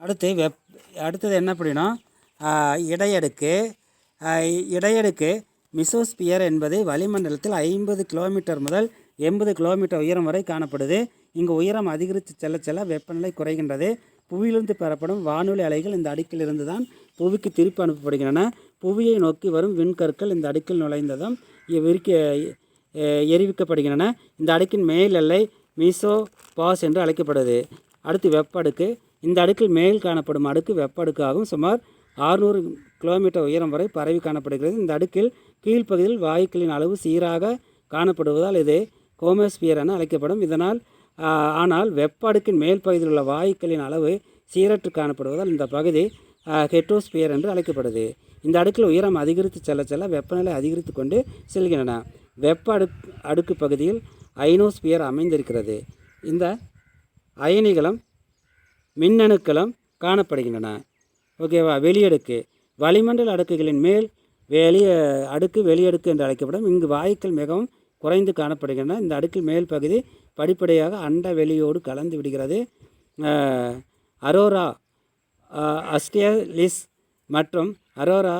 அடுத்து வெப் அடுத்தது என்ன அப்படின்னா இடையடுக்கு இடையடுக்கு மிசோஸ்பியர் என்பது வளிமண்டலத்தில் ஐம்பது கிலோமீட்டர் முதல் எண்பது கிலோமீட்டர் உயரம் வரை காணப்படுது. இங்கு உயரம் அதிகரித்து செல்ல செல்ல வெப்பநிலை குறைகின்றது. புவியிலிருந்து பெறப்படும் வானொலி அலைகள் இந்த அடுக்கிலிருந்து தான் புவிக்கு திருப்பி அனுப்பப்படுகின்றன. புவியை நோக்கி வரும் விண்கற்கள் இந்த அடுக்கில் நுழைந்ததும் விரிக்க எரிவிக்கப்படுகின்றன இந்த அடுக்கின் மேல் எல்லை மீசோ பாஸ் என்று அழைக்கப்படுது. அடுத்து வெப்ப அடுக்கு இந்த அடுக்கில் மேல் காணப்படும் அடுக்கு வெப்ப அடுக்காகவும் சுமார் 600 கிலோமீட்டர் உயரம் வரை பரவி காணப்படுகிறது. இந்த அடுக்கில் கீழ்ப்பகுதியில் வாயுக்களின் அளவு சீராக காணப்படுவதால் இது கோமோஸ்பியர் என அழைக்கப்படும். இதனால் ஆனால் வெப்ப அடுக்கின் மேல் பகுதியில் உள்ள வாயுக்களின் அளவு சீரற்று காணப்படுவதால் இந்த பகுதி ஹெட்ரோஸ்பியர் என்று அழைக்கப்படுது. இந்த அடுக்கில் உயரம் அதிகரித்து செல்ல செல்ல வெப்பநிலை அதிகரித்து கொண்டு செல்கின்றன. வெப்ப அடுக்கு அடுக்கு பகுதியில் ஐனோஸ்பியர் அமைந்திருக்கிறது. இந்த அயனிகளும் மின்னணுக்களும் காணப்படுகின்றன. ஓகேவா? வெளியடுக்கு. வளிமண்டல அடுக்குகளின் மேல் வெளிய அடுக்கு வெளியடுக்கு என்று அழைக்கப்படும் இங்கு வாயுக்கள் மிகவும் குறைந்து காணப்படுகின்றன. இந்த அடுக்கில் மேல் பகுதி படிப்படியாக அண்ட வெளியோடு கலந்து விடுகிறது. அரோரா அஸ்டியலிஸ் மற்றும் அரோரா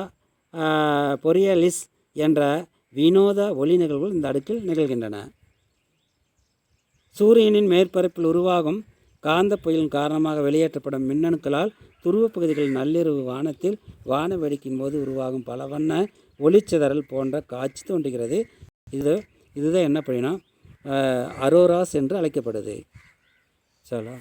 பொரியலிஸ் என்ற வினோத ஒளி நிகழ்வுகள் இந்த அடுக்கில் நிகழ்கின்றன. சூரியனின் மேற்பரப்பில் உருவாகும் காந்த புயலின் காரணமாக வெளியேற்றப்படும் மின்னணுக்களால் துருவப் பகுதிகளில் நள்ளிரவு வானத்தில் வான வேடிக்கையின் போது உருவாகும் பல வண்ண ஒளிச்சிதறல் போன்ற காட்சி தோன்றுகிறது. இது இதுதான் என்ன அப்படின்னா அரோராஸ் என்று அழைக்கப்படுது. சலோ